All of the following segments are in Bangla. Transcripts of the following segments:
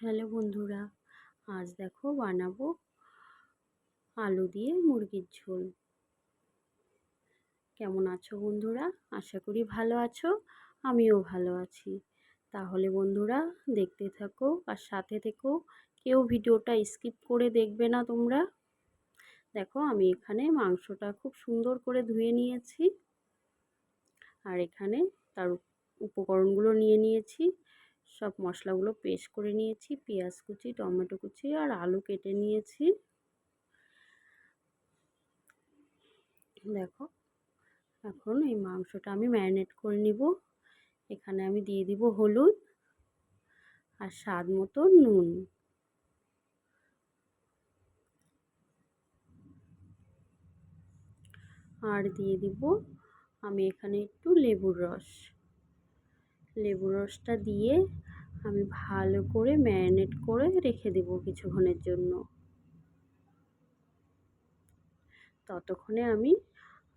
হ্যালো বন্ধুরা, আজ দেখো বানাবো আলু দিয়ে মুরগির ঝোল। কেমন আছো বন্ধুরা? আশা করি ভালো আছো, আমিও ভালো আছি। তাহলে বন্ধুরা, দেখতে থাকো আর সাথে থেকো, কেউ ভিডিওটা স্কিপ করে দেখবে না তোমরা। দেখো, আমি এখানে মাংসটা খুব সুন্দর করে ধুয়ে নিয়েছি। আর এখানে তার উপকরণগুলো নিয়ে নিয়েছি। সব মশলাগুলো পেস্ট করে নিয়েছি। পেঁয়াজ কুচি, টমেটো কুচি আর আলু কেটে নিয়েছি। দেখো, এখন এই মাংসটা আমি ম্যারিনেট করে নিব। এখানে আমি দিয়ে দিব হলুদ আর স্বাদ মতো নুন। আর দিয়ে দিব আমি এখানে একটু লেবুর রস। লেবুর রসটা দিয়ে আমি ভালো করে ম্যারিনেট করে রেখে দেব কিছুক্ষণের জন্য। ততক্ষণে আমি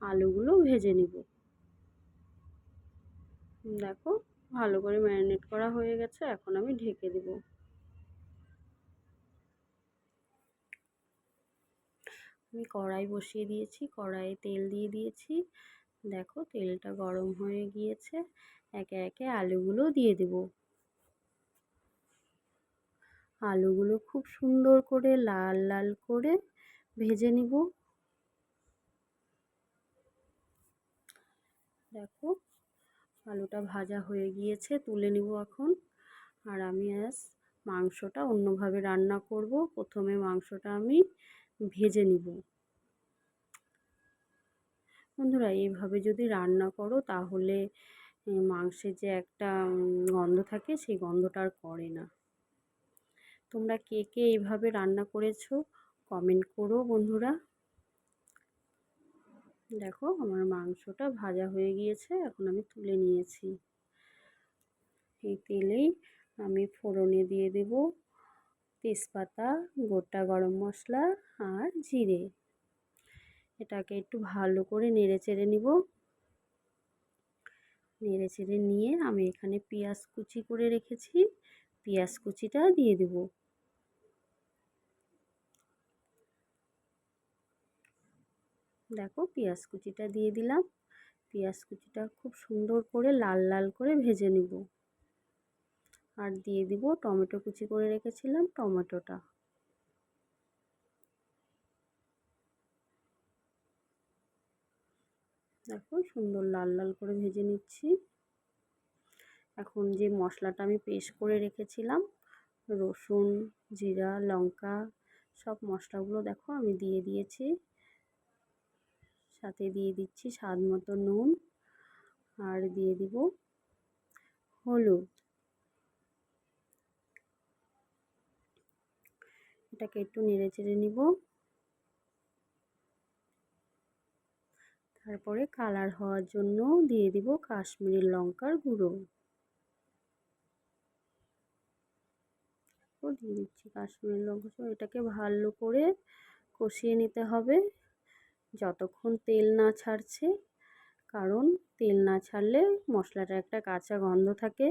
আলুগুলো ভেজে নিব। দেখো, ভালো করে ম্যারিনেট করা হয়ে গেছে, এখন আমি ঢেকে দেব। আমি কড়াই বসিয়ে দিয়েছি, কড়াইয়ে তেল দিয়ে দিয়েছি। দেখো তেলটা গরম হয়ে গিয়েছে, একে একে আলুগুলো দিয়ে দেব। আলুগুলো খুব সুন্দর করে লাল লাল করে ভেজে নিব। দেখো আলুটা ভাজা হয়ে গিয়েছে, তুলে নিব এখন। আর আমি আজ মাংসটা অন্যভাবে রান্না করব। প্রথমে মাংসটা আমি ভেজে নিব। বন্ধুরা, এইভাবে যদি রান্না করো তাহলে মাংসের যে একটা গন্ধ থাকে সেই গন্ধটা আর করে না। তোমরা কে কে এইভাবে রান্না করেছ কমেন্ট করো বন্ধুরা। দেখো, আমার মাংসটা ভাজা হয়ে গিয়েছে, এখন আমি তুলে নিয়েছি। এই তেলেই আমি ফোড়নে দিয়ে দেব তেজপাতা, গোটা গরম মশলা আর জিরে। এটাকে একটু ভালো করে নেড়ে চেড়ে নিব। নেড়ে চেড়ে নিয়ে আমি এখানে পেঁয়াজ কুচি করে রেখেছি। পেঁয়াজ কুচিটা দিয়ে দেব। দেখো পেঁয়াজ কুচিটা দিয়ে দিলাম। পেঁয়াজ কুচিটা খুব সুন্দর করে লাল লাল করে ভেজে নিব। আর দিয়ে দিব টমেটো কুচি করে রেখেছিলাম টমেটোটা। দেখো সুন্দর লাল লাল করে ভেজে নিচ্ছি। এখন যে মশলাটা আমি পেস্ট করে রেখেছিলাম, রসুন, জিরা, লঙ্কা, সব মশলাগুলো দেখো আমি দিয়ে দিয়েছি। সাথে দিয়ে দিচ্ছি স্বাদ মতো নুন আর দিয়ে দিব হলুদ। এটাকে একটু নেড়ে চেড়ে নিব। তারপরে কালার হওয়ার জন্য দিয়ে দিব কাশ্মীরি লঙ্কার গুঁড়ো। দিয়ে দিচ্ছি কাশ্মীরি লঙ্কা এটাকে ভালো করে কষিয়ে নিতে হবে। যতক্ষণ তেল না ছাড়ছে, কারণ তেল না ছাড়লে মশলাটা একটা কাঁচা গন্ধ থাকে,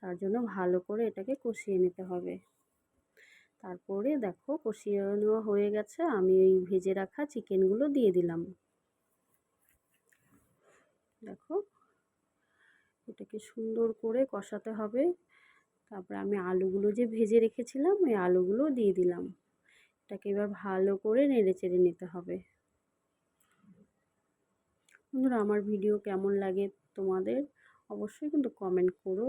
তার জন্য ভালো করে এটাকে কষিয়ে নিতে হবে। তারপরে দেখো কষিয়ে নেওয়া হয়ে গেছে, আমি ওই ভেজে রাখা চিকেনগুলো দিয়ে দিলাম। দেখো। এটাকে সুন্দর করে কষাতে হবে। তারপরে আমি আলুগুলো যে ভেজে রেখেছিলাম, ওই আলুগুলো দিয়ে দিলাম। এটাকে এবার ভালো করে নেড়ে চেড়ে নিতে হবে। বন্ধুরা, আমার ভিডিও কেমন লাগে তোমাদের অবশ্যই কিন্তু কমেন্ট করো।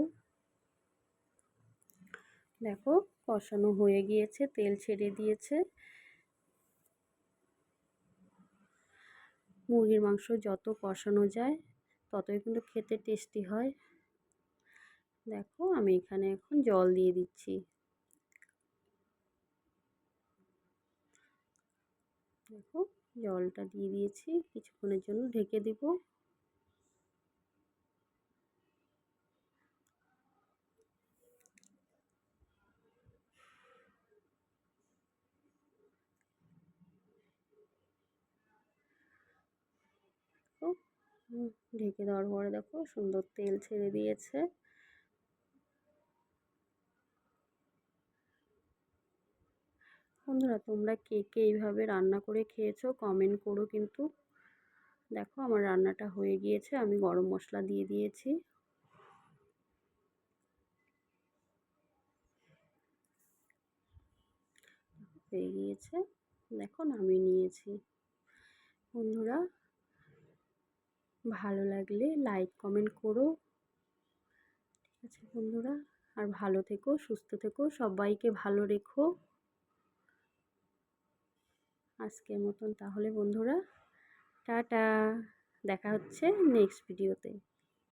দেখো, কষানো হয়ে গিয়েছে, তেল ছেড়ে দিয়েছে। মুরগির মাংস যত কষানো যায় ততই কিন্তু খেতে টেস্টি হয়। দেখো আমি এখানে এখন জল দিয়ে দিচ্ছি। দেখো জলটা দিয়ে দিয়েছি, কিছুক্ষণের জন্য ঢেকে দিব। ঢেকে দেওয়ার পরে দেখো সুন্দর তেল ছেড়ে দিয়েছে। বন্ধুরা, তোমরা কে কে এইভাবে রান্না করে খেয়েছো কমেন্ট করো কিন্তু। দেখো আমার রান্নাটা হয়ে গিয়েছে, আমি গরম মশলা দিয়ে দিয়েছি। হয়ে গিয়েছে, দেখো নামিয়ে নিয়েছি। বন্ধুরা ভালো লাগলে লাইক, কমেন্ট করো। ঠিক আছে বন্ধুরা, আর ভালো থেকো, সুস্থ থেকো, সবাইকে ভালো রেখো। আজকের মতন তাহলে বন্ধুরা, টাটা, দেখা হচ্ছে নেক্সট ভিডিওতে